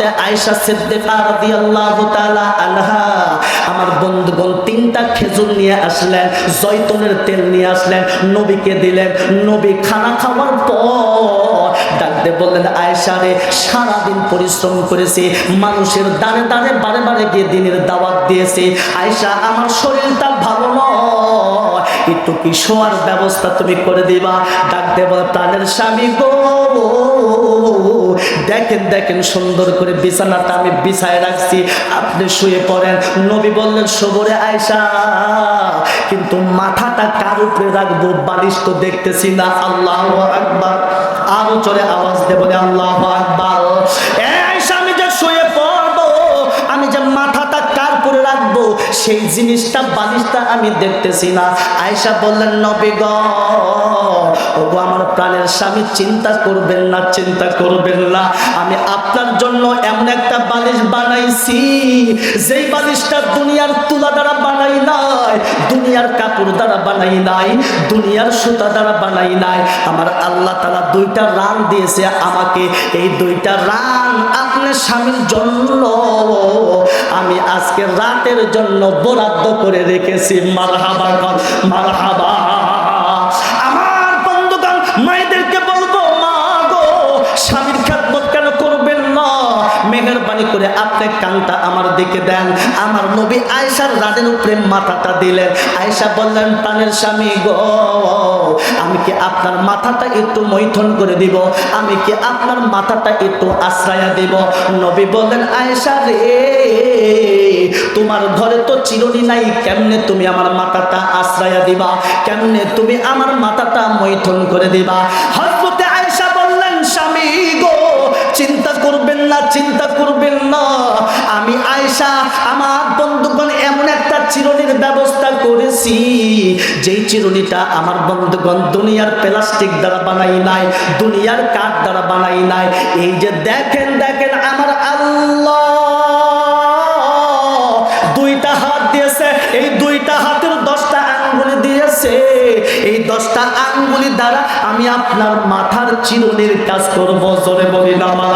হজরতে আয়েশা সিদ্দিকা রাদিয়াল্লাহু তাআলা আনহা আমার বন্ধুগণ তিনটা খেজুর নিয়ে আসলেন, জয়তুনের তেল নিয়ে আসলেন, নবীকে দিলেন। নবী খানা খাওয়ার পর ডাকতে বললেন, আয়েশা রে, সারাদিন পরিশ্রম করেছি, মানুষের দাঁড়ে দাঁড়ে বারে বারে গিয়ে দিনের দাওয়াত দিয়েছে। আয়েশা, আমার শরীরটা ভালো নয়, একটু কি শোয়ার ব্যবস্থা তুমি করে দিবা? ডাকতে বলে, প্রাণের স্বামী গো। দেখেন দেখেন, সুন্দর করে বিছানাটা আমি বিছায় রাখছি। আপনি শুয়ে পড়েন। নবী বললেন, সবরে আয়সা কিন্তু মাথাটা কার উপরে রাখব? বালিশ তো দেখতেছি না। আল্লাহ আকবার। আরও চলে আওয়াজ দেবেন আল্লাহ আকবার। সেই জিনিসটা, বালিশটা আমি দেখতেছি না। আয়সা বললেন, নবী গ, ওগো আমার প্রাণের স্বামী চিন্তা করবেন না, চিন্তা করবেন না। আমি আপনার জন্য এমন একটা বালিশ বানাইছি। যেই বালিশটা দুনিয়ার তুলা দ্বারা বানাই নাই, দুনিয়ার কাপড় দ্বারা বানাই নাই, দুনিয়ার সুতা দ্বারা বানাই নাই। আমার আল্লাহ তালা দুইটা রান দিয়েছে আমাকে। এই দুইটা রান আপনার স্বামীর জন্য। আমি আজকে রাতের জন্য বরাদ্দ করে রেখেছি। মারহাবা মারহাবা। করে কানটা আমার দিকে দেন। আমার নবী আয়সার রানের উপরে মাথাটা দিলেন। আয়সা বললেন, প্রাণের স্বামী গো, আমি কি আপনার মাথাটা একটু মৈথন করে দিব? আমি কি আপনার মাথাটা একটু আশ্রয়া দিব? নবী বললেন আয়সা রে, তোমার ঘরে তো চিরনি নাই। কেমনে তুমি আমার মাথাটা আশ্রয়া দিবা? কেমনে তুমি আমার মাথাটা মৈথন করে দিবা? হজরতে আয়সা বললেন, স্বামী গো, চিন্তা করবেন না চিন্তা করবেন না। আমি আয়সা আমার বন্ধুগণ এমন একটা চিরনির ব্যবস্থা করেছি, যেই চিরনিটা আমার বন্ধুগণ দুনিয়ার প্লাস্টিক দ্বারা বানাই নাই, দুনিয়ার কাঠ দ্বারা বানাই নাই। এই যে দেখেন দেখেন দশটা আঙ্গুলি দ্বারা আমি আপনার মাথার চিরুনির কাজ করব। জোরে বলি আমার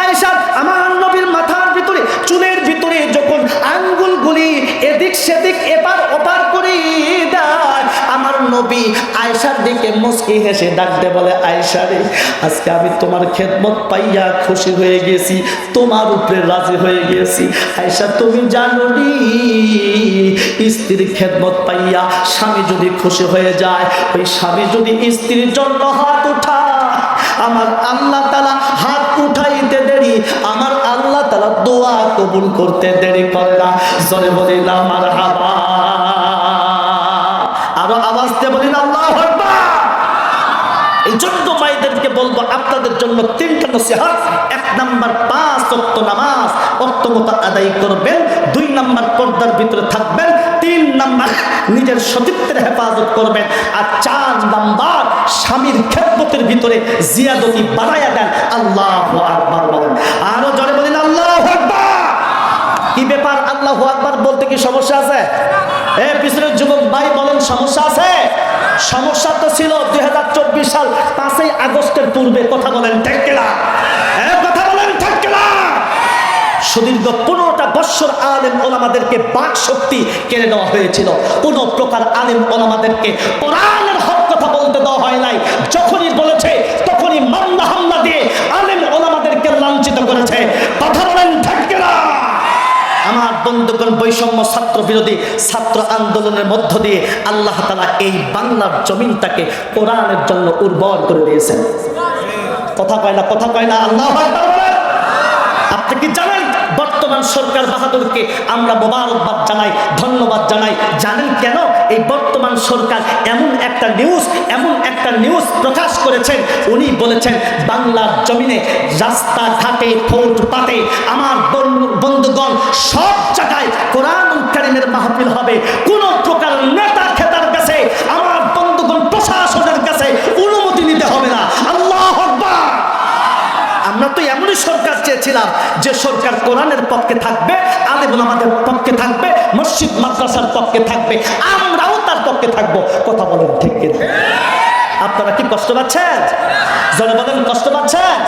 আয়েশা, আমার মাথার ভিতরে, চুলের ভিতরে যখন এদিক সেদিক এপার নবী আয়েশার দিকে মুস্কি হেসে ডাকতে বলে, আয়েশা রে, আজকে আমি তোমার খেদমত পাইয়া খুশি হয়ে গেছি, তোমার উপরে রাজি হয়ে গেছি। আয়েশা, তুমি জানো নি, স্ত্রীর খেদমত পাইয়া স্বামী যদি খুশি হয়ে যায়, ওই স্বামী যদি স্ত্রীর জন্য হাত উঠা আমার আল্লাহ তালা হাত উঠাইতে দেরি, আমার আল্লাহ তালা দোয়া কবুল করতে দেরি করে না। জনে বলি, না, আমার হাবা আরও আওয়াজ দিয়ে বলি না আল্লাহ আকবার। এই জন্য মায়েদেরকে বলব আপনাদের জন্য তিনটা নসিহাত। এক নাম্বার পাঁচ অক্ত নামাজ অক্তমত আদায় করবেন। দুই নাম্বার পর্দার ভিতরে থাকবেন। তিন নাম্বার নিজের সতীত্বের হেফাজত করবেন। আর চার নাম্বার স্বামীর খেদমতের ভিতরে জিয়াদতি বাড়াইয়া দেন। আল্লাহ আকবার বলেন। আরও জনে বলেন, আল্লাহ কি ব্যাপার? আল্লাহ আকবার বলতে কি সমস্যা আছে? এ, পিছনের যুবক ভাই বলেন, সমস্যা আছে? সমস্যা তো ছিল দুই সাল পাঁচই আগস্টের পূর্বে। কথা বলেন ঠেকেলা কথা বলেন ঠেকেলা সুদীর্ঘ পনেরোটা বৎসর আলেম ওলামাদেরকে বাক শক্তি কেড়ে নেওয়া হয়েছিল। কোন প্রকার আলেম ওলামাদেরকে কোরআনের হক কথা বলতে দেওয়া হয় নাই। যখনই বলেছে তখনই মামলা হামলা দিয়ে আলেম ওলামাদেরকে লাঞ্ছিত করেছে কথা বলেন ঠেকেলা আমার বন্ধুগণ বৈষম্য ছাত্র বিরোধী ছাত্র আন্দোলনের মধ্য দিয়ে আল্লাহ তালা এই বাংলার জমিনটাকে কোরআনের জন্য উর্বর করে দিয়েছেন। কথা কয় না, কথা কয় না, আল্লাহ আপনি কি জানেন? বর্তমান সরকার বাহাদুরকে আমরা মোবারকবাদ জানাই, ধন্যবাদ জানাই। জানেন কেন এই বর্তমান সরকার এমন একটা নিউজ এমন একটা নিউজ প্রকাশ করেছেন। উনি বলেছেন, বাংলার জমিনে রাস্তাঘাটে, ফুটপাতে আমার বন্ধু- বন্ধুগণ সব জায়গায় কোরআন কারিমের মাহফিল হবে। কোন প্রকার নেতা খেতার কাছে আমার বন্ধুগণ প্রশাসনের কাছে অনুমতি নিতে হবে না আল্লাহ আকবার আমরা তো এমনই সরকার চেয়েছিলাম যে সরকার কোরআনের পক্ষে থাকবে, আলেমুল আমাদের পক্ষে থাকবে, মসজিদ, মাদ্রাসার পক্ষে থাকবে, আমরাও তার পক্ষে থাকব। কথা বলেন ঠিক কিনা? আপনারা কি কষ্ট পাচ্ছেন? জনে বলেন, কষ্ট পাচ্ছেন?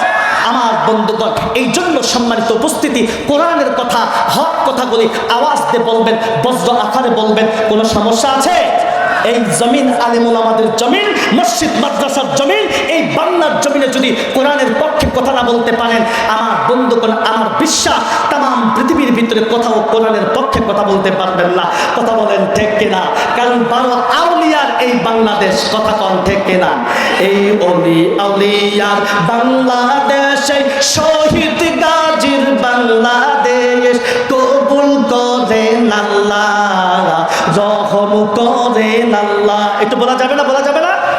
আমার বন্ধুগণ, এই জন্য সম্মানিত উপস্থিতি, কোরআনের কথা, হক কথাগুলি আওয়াজ দিয়ে বলবেন, বজ্র আকারে বলবেন, কোনো সমস্যা আছে? এই জমিন, আলিমুল আমাদের জমিন, মসজিদ, মাদ্রাসার জমিন, এই বাংলার জমিনে যদি কোরআনের পক্ষে কথা না বলতে পারেন, আমার বন্ধুগণ, আমার বিশ্বাস তাম পৃথিবীর ভিতরে কোথাও কোরআনের পক্ষে কথা বলতে পারবেন না। কথা বলেন, ঠিক কিনা? কারণ বারো আউলিয়ার এই বাংলাদেশ কথা কন, ঠিক কিনা? এই অলি আউলিয়ার বাংলাদেশে শহীদ গাজীর বাংলাদেশ কবুল করেন আল্লাহ রহম করেন আল্লাহ একটু বলা যাবে না? বলা যাবে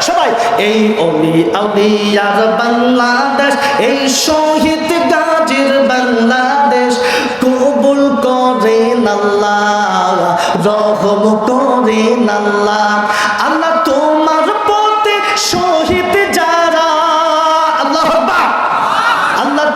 সবাই, এই অলি আউলিয়ার বাংলাদেশ, এই শহীদ গাজীর বাংলাদেশ, কবুল করেন আল্লাহ, রহম করেন আল্লাহ। আল্লাহ তোমার পথে শহীদ যারা, আল্লাহ আল্লাহ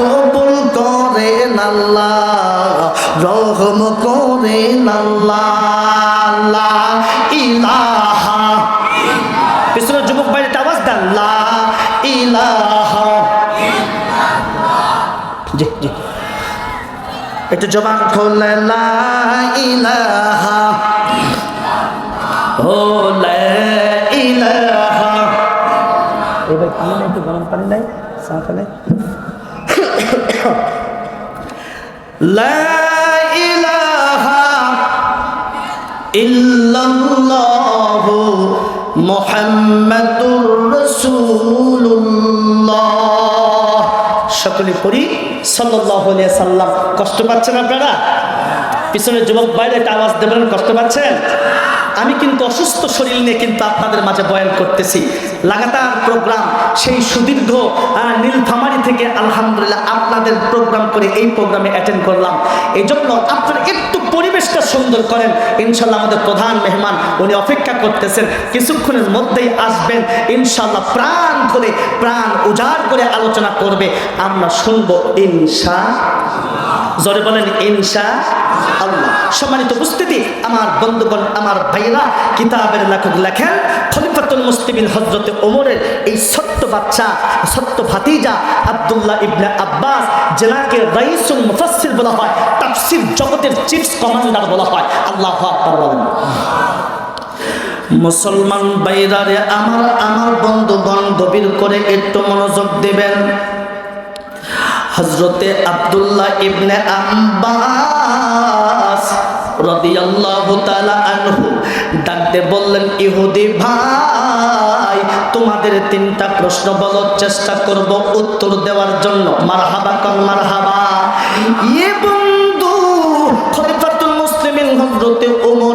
কবুল আল্লাহ, রহম পিছনের যুবক বাইরে আওয়াজ দেন একটু জবান লা ইলাহা। ও ইলাহা। নাই একটু গরম পানি নাই? সকলে পড়ি সাল্লাম। কষ্ট পাচ্ছেন আপনারা? পিছনে যুবক বাইরে একটা আওয়াজ দেবেন কষ্ট পাচ্ছেন? আমি কিন্তু অসুস্থ শরীর নিয়ে কিন্তু আপনাদের মাঝে বয়ান করতেছি। লাগাতার প্রোগ্রাম সেই সুদীর্ঘ নীলফামারি থেকে আলহামদুলিল্লাহ আপনাদের প্রোগ্রাম করে এই প্রোগ্রামে অ্যাটেন্ড করলাম। এই জন্য আপনারা একটু পরিবেশটা সুন্দর করেন। ইনশাল্লাহ আমাদের প্রধান মেহমান, উনি অপেক্ষা করতেছেন। কিছুক্ষণের মধ্যেই আসবেন। ইনশাল্লাহ প্রাণ করে প্রাণ উজাড় করে আলোচনা করবে। আমরা শুনব ইনশা জোরে বলেন, ইনশা আল্লাহ। সম্মানিত উপস্থিতি, আমার বন্ধুগণ, আমার ভাইরা কিতাবের লেখক লেখেন খলিফাতুল মুসলিমিন হজরতে ওমরের এই ছোট্ট বাচ্চা, ছোট্ট ভাতিজা আব্দুল্লাহ ইবনে আব্বাস জেনাকে রাইসুল মুফাসসির বলা হয়, তাফসির জগতের চিফ কমান্ডার বলা হয়। আল্লাহ আকবার বলেন। মুসলমান বাইরারে আমার আমার বন্ধুগণ, গভীর করে একটু মনোযোগ দেবেন। হজরতে আব্দুল্লাহ ইবনে আব্বাস রাদিয়াল্লাহু তাআলা আনহু ডাকতে বললেন, ইহুদি ভাই, তোমাদের তিনটা প্রশ্ন বলার চেষ্টা করব উত্তর দেওয়ার জন্য। মারহাবা কর, মারহাবা। ইয়ে বন্ধু, খলিফাতুল মুসলিমিন হযরতে ওমর